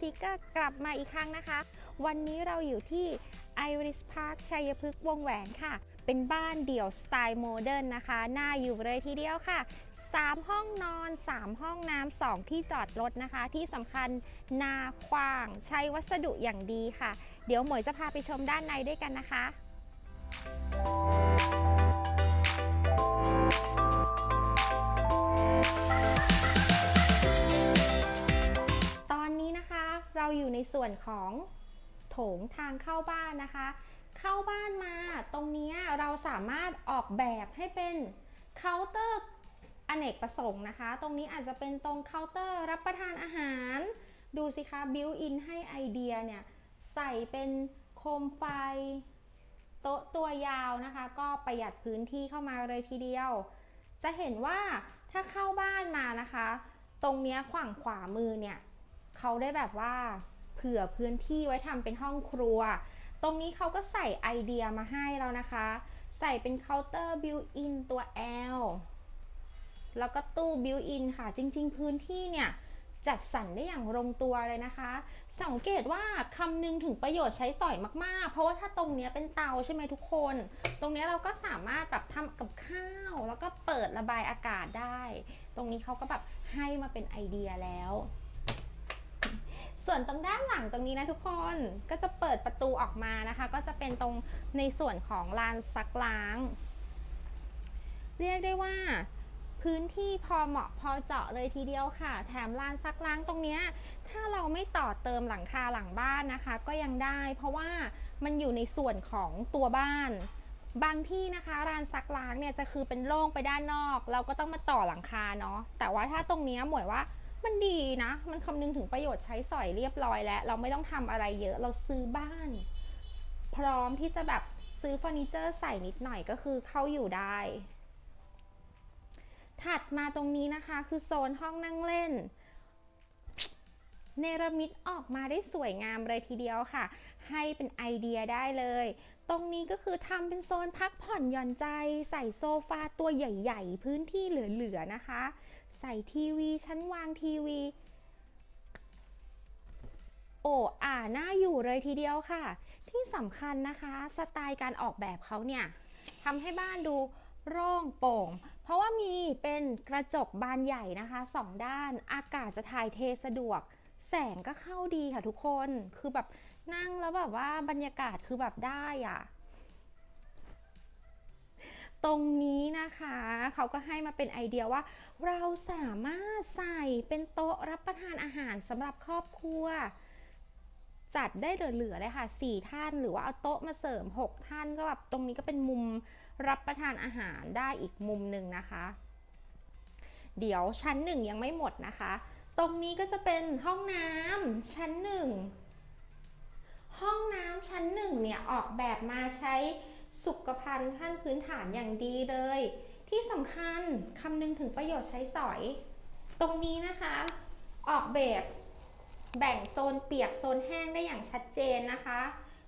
ซีกอร์กลับมาอีกครั้งนะคะ วันนี้เราอยู่ที่ Iris Park ชัยพฤกษ์วงแหวนค่ะ เป็นบ้านเดี่ยวสไตล์โมเดิร์นนะคะ น่าอยู่เลยทีเดียวค่ะ 3 ห้องนอน 3 ห้องน้ำ2ที่จอดรถนะคะ ที่สำคัญนากว้าง ใช้วัสดุอย่างดีค่ะ เดี๋ยวหมวยจะพาไปชมด้านในด้วยกันนะคะ อยู่ในส่วนของโถงทางเข้าบ้านนะคะ เข้าบ้านมาตรงนี้เราสามารถออกแบบให้เป็นเคาน์เตอร์อเนกประสงค์นะคะ ตรงนี้อาจจะเป็นตรงเคาน์เตอร์รับประทานอาหาร ดูสิคะบิวอินให้ไอเดียเนี่ย ใส่เป็นโคมไฟโต๊ะตัวยาวนะคะ ก็ประหยัดพื้นที่เข้ามาเลยทีเดียว จะเห็นว่าถ้าเข้าบ้านมานะคะ ตรงนี้ยฝั่งขวามือเนี่ย เขาได้แบบว่า เผื่อพื้นที่ไว้ทำเป็นห้องครัว ตรงนี้เขาก็ใส่ไอเดียมาให้เรานะคะ ใส่เป็นเคาน์เตอร์บิวอินตัว L แล้วก็ตู้บิวอินค่ะ จริง ๆ พื้นที่เนี่ยจัดสรรได้อย่างลงตัวเลยนะคะ สังเกตว่าคำนึงถึงประโยชน์ใช้สอยมาก ๆ เพราะว่าถ้าตรงนี้เป็นเตาใช่ไหมทุกคน ตรงนี้เราก็สามารถแบบทำกับข้าว แล้วก็เปิดระบายอากาศได้ ตรงนี้เขาก็แบบให้มาเป็นไอเดียแล้ว ส่วนตรงด้านหลังตรงนี้นะทุกคนก็จะเปิดประตูออกมานะคะ ก็จะเป็นตรงในส่วนของลานซักล้าง เรียกได้ว่าพื้นที่พอเหมาะพอเจาะเลยทีเดียวค่ะ แถมลานซักล้างตรงนี้ถ้าเราไม่ต่อเติมหลังคาหลังบ้านนะคะ ก็ยังได้ เพราะว่ามันอยู่ในส่วนของตัวบ้าน บางที่นะคะร้านซักล้างเนี่ยจะคือเป็นโล่งไปด้านนอก เราก็ต้องมาต่อหลังคาเนาะแต่ว่าถ้าตรงนี้หมวยว่า มันดีนะ มันคำนึงถึงประโยชน์ใช้สอยเรียบร้อยแล้ว เราไม่ต้องทำอะไรเยอะ เราซื้อบ้าน พร้อมที่จะแบบซื้อเฟอร์นิเจอร์ใส่นิดหน่อยก็คือเข้าอยู่ได้ ถัดมาตรงนี้นะคะ คือโซนห้องนั่งเล่น เนรมิตออกมาได้สวยงามเลยทีเดียวค่ะ ให้เป็นไอเดียได้เลย ตรงนี้ก็คือทำเป็นโซนพักผ่อนหย่อนใจ ใส่โซฟาตัวใหญ่ ๆ พื้นที่เหลือ ๆ นะคะ ใส่ทีวีชั้นวางทีวี โอ้อ่าน่าอยู่เลยทีเดียวค่ะ ที่สำคัญนะคะสไตล์การออกแบบเขาเนี่ยทำให้บ้านดูโล่งโปร่ง เพราะว่ามีเป็นกระจกบานใหญ่นะคะสองด้านอากาศจะถ่ายเทสะดวก แสงก็เข้าดีค่ะทุกคนคือแบบนั่งแล้วแบบว่าบรรยากาศคือแบบได้อะตรงนี้นะคะ เขาก็ให้มาเป็นไอเดียว่า เราสามารถใส่เป็นโต๊ะรับประทานอาหารสำหรับครอบครัว จัดได้เหลือๆเลยค่ะ4ท่านหรือว่าเอาโต๊ะมาเสริม 6 ท่านก็แบบตรงนี้ก็เป็นมุมรับประทานอาหารได้อีกมุมหนึ่งนะคะ เดี๋ยวชั้นหนึ่งยังไม่หมดนะคะ ตรงนี้ก็จะเป็นห้องน้ำชั้นหนึ่งห้องน้ำชั้นหนึ่งเนี่ยออกแบบมาใช้สุขภัณฑ์ขั้นพื้นฐานอย่างดีเลย ที่สำคัญคำนึงถึงประโยชน์ใช้สอย ตรงนี้นะคะ ออกแบบแบ่งโซนเปียกโซนแห้งได้อย่างชัดเจนนะคะ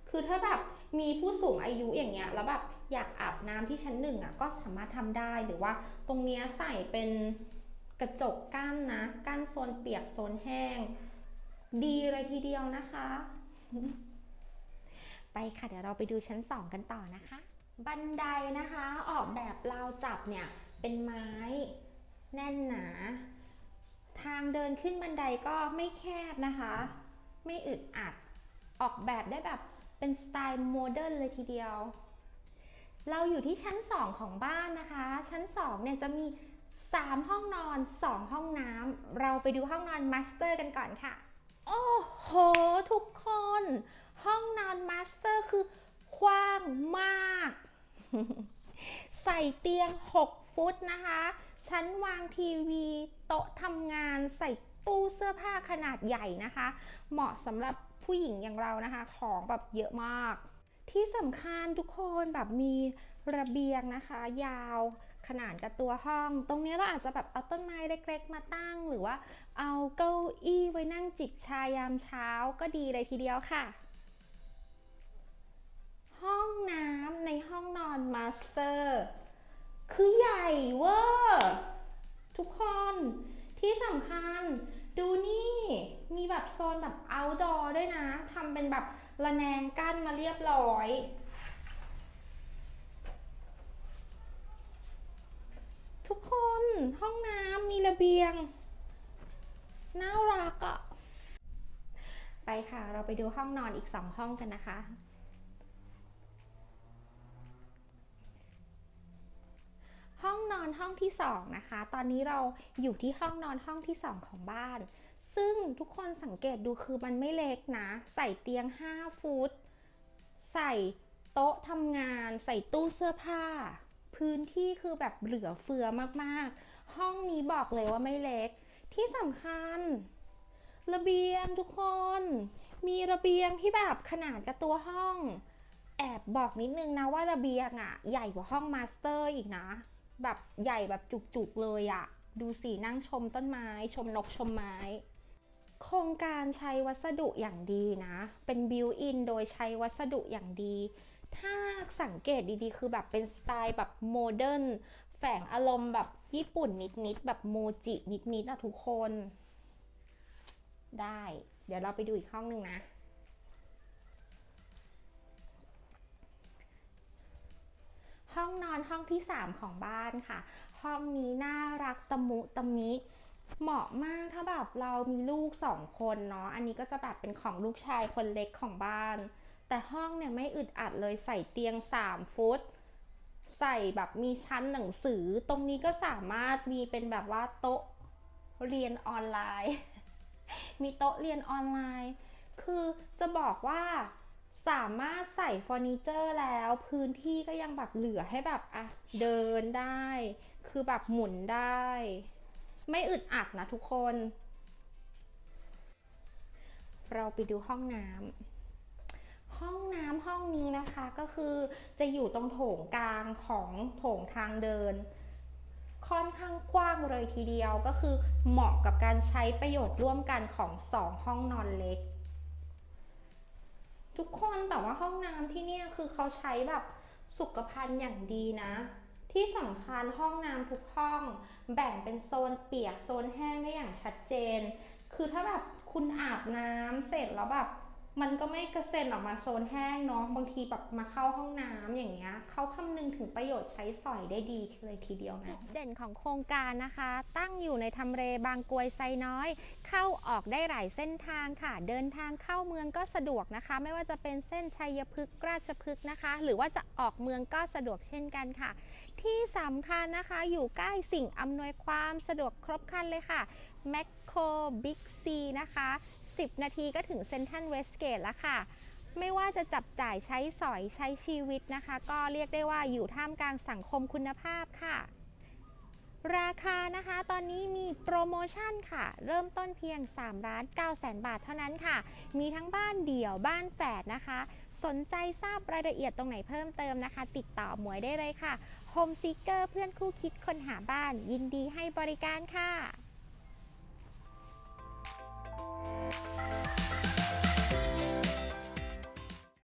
คือถ้าแบบมีผู้สูงอายุอย่างเงี้ยแล้วแบบอยากอาบน้ำที่ชั้นหนึ่งอะก็สามารถทำได้หรือว่าตรงเนี้ยใส่เป็นกระจกกั้นนะกั้นโซนเปียกโซนแห้ง ดีเลยทีเดียวนะคะ ไปค่ะ เดี๋ยวเราไปดูชั้น2กันต่อนะคะ บันไดนะคะออกแบบราวจับเนี่ยเป็นไม้แน่นหนา ทางเดินขึ้นบันไดก็ไม่แคบนะคะ ไม่อึดอัดออกแบบได้แบบเป็นสไตล์โมเดิร์นเลยทีเดียว เราอยู่ที่ชั้น 2 ของบ้านนะคะ ชั้น 2 เนี่ยจะมี 3 ห้องนอน 2 ห้องน้ำเราไปดูห้องนอนมาสเตอร์กันก่อนค่ะ โอ้โห ทุกคน ห้องนอนมาสเตอร์คือกว้างมาก ใส่เตียง 6 ฟุตนะคะ ชั้นวางทีวีโต๊ะทำงานใส่ตู้เสื้อผ้าขนาดใหญ่นะคะ เหมาะสำหรับผู้หญิงอย่างเรานะคะ ของแบบเยอะมาก ที่สำคัญทุกคนแบบมีระเบียงนะคะ ยาวขนานกับตัวห้อง ตรงนี้เราอาจจะแบบเอาต้นไม้เล็กๆมาตั้ง หรือว่าเอาเก้าอี้ไว้นั่งจิบชายามเช้าก็ดีเลยทีเดียวค่ะ ห้องน้ำในห้องนอนมาสเตอร์คือใหญ่เวอร์ทุกคนที่สำคัญดูนี่มีแบบโซนแบบ outdoor ด้วยนะทำเป็นแบบระแนงกั้นมาเรียบร้อยทุกคนห้องน้ำมีระเบียง น่ารักอะ่ะไปค่ะ เราไปดูห้องนอนอีกสองห้องกันนะคะ ห้องนอนห้องที่สองนะคะ ตอนนี้เราอยู่ที่ห้องนอนห้องที่สองของบ้าน ซึ่งทุกคนสังเกตดูคือมันไม่เล็กนะ ใส่เตียง 5 ฟุต ใส่โต๊ะทำงาน ใส่ตู้เสื้อผ้า พื้นที่คือแบบเหลือเฟือมากๆ ห้องนี้บอกเลยว่าไม่เล็ก ที่สำคัญ ระเบียงทุกคน มีระเบียงที่แบบขนาดกับตัวห้อง แอบบอกนิดนึงนะว่าระเบียงอะ่ะใหญ่กว่าห้องมาสเตอร์อีกนะ แบบใหญ่แบบจุกๆเลยอะดูสินั่งชมต้นไม้ ชมนกชมไม้ โครงการใช้วัสดุอย่างดีนะ เป็นบิวอินโดยใช้วัสดุอย่างดี ถ้าสังเกตดีๆ คือแบบเป็นสไตล์แบบโมเดิร์นแฝงอารมณ์แบบญี่ปุ่นนิดๆ แบบโมจินิดๆอะทุกคน ได้ เดี๋ยวเราไปดูอีกห้องหนึ่งนะ ห้องนอนห้องที่ 3 ของบ้านค่ะ ห้องนี้น่ารักตะมุตะมิเหมาะมากถ้าแบบเรามีลูกสองคนเนาะอันนี้ก็จะแบบเป็นของลูกชายคนเล็กของบ้าน แต่ห้องเนี่ยไม่อึดอัดเลยใส่เตียง 3 ฟุต ใส่แบบมีชั้นหนังสือ ตรงนี้ก็สามารถมีเป็นแบบว่าโต๊ะเรียนออนไลน์ มีโต๊ะเรียนออนไลน์ คือจะบอกว่า สามารถใส่เฟอร์นิเจอร์แล้วพื้นที่ก็ยังแบบเหลือให้แบบอะเดินได้ คือแบบหมุนได้ ไม่อึดอัดนะทุกคน เราไปดูห้องน้ำห้องน้ำห้องนี้นะคะก็คือจะอยู่ตรงโถงกลางของโถงทางเดิน ค่อนข้างกว้างเลยทีเดียวก็คือเหมาะกับการใช้ประโยชน์ร่วมกันของสองห้องนอนเล็ก ทุกคนแต่ว่าห้องน้ำที่เนี่ยคือเขาใช้แบบสุขภัณฑ์อย่างดีนะ ที่สำคัญห้องน้ำทุกห้อง แบ่งเป็นโซนเปียกโซนแห้งได้อย่างชัดเจน คือถ้าแบบคุณอาบน้ำเสร็จแล้วแบบ มันก็ไม่กระเซ็นออกมาโซนแห้งเนาะบางทีแบบมาเข้าห้องน้ำอย่างเงี้ยเขาคำนึงถึงประโยชน์ใช้สอยได้ดีเลยทีเดียวนะเด่นของโครงการนะคะ ตั้งอยู่ในทำเลบางกรวยไซน้อย เข้าออกได้หลายเส้นทางค่ะ เดินทางเข้าเมืองก็สะดวกนะคะ ไม่ว่าจะเป็นเส้นชัยพฤกษ์ราชพฤกษ์นะคะ หรือว่าจะออกเมืองก็สะดวกเช่นกันค่ะ ที่สำคัญนะคะอยู่ใกล้สิ่งอำนวยความสะดวกครบครันเลยค่ะแมคโครบิ๊กซีนะคะ 10 นาทีก็ถึงเซนทันเวสเกตแล้วค่ะ ไม่ว่าจะจับจ่ายใช้สอยใช้ชีวิตนะคะ ก็เรียกได้ว่าอยู่ท่ามกลางสังคมคุณภาพค่ะ ราคานะคะตอนนี้มีโปรโมชั่นค่ะ เริ่มต้นเพียง3ล้าน9แสนบาทเท่านั้นค่ะ มีทั้งบ้านเดี่ยวบ้านแฝดนะคะ สนใจทราบรายละเอียดตรงไหนเพิ่มเติมนะคะ ติดต่อหมวยได้เลยค่ะ Home Seeker เพื่อนคู่คิดคนหาบ้าน ยินดีให้บริการค่ะ Música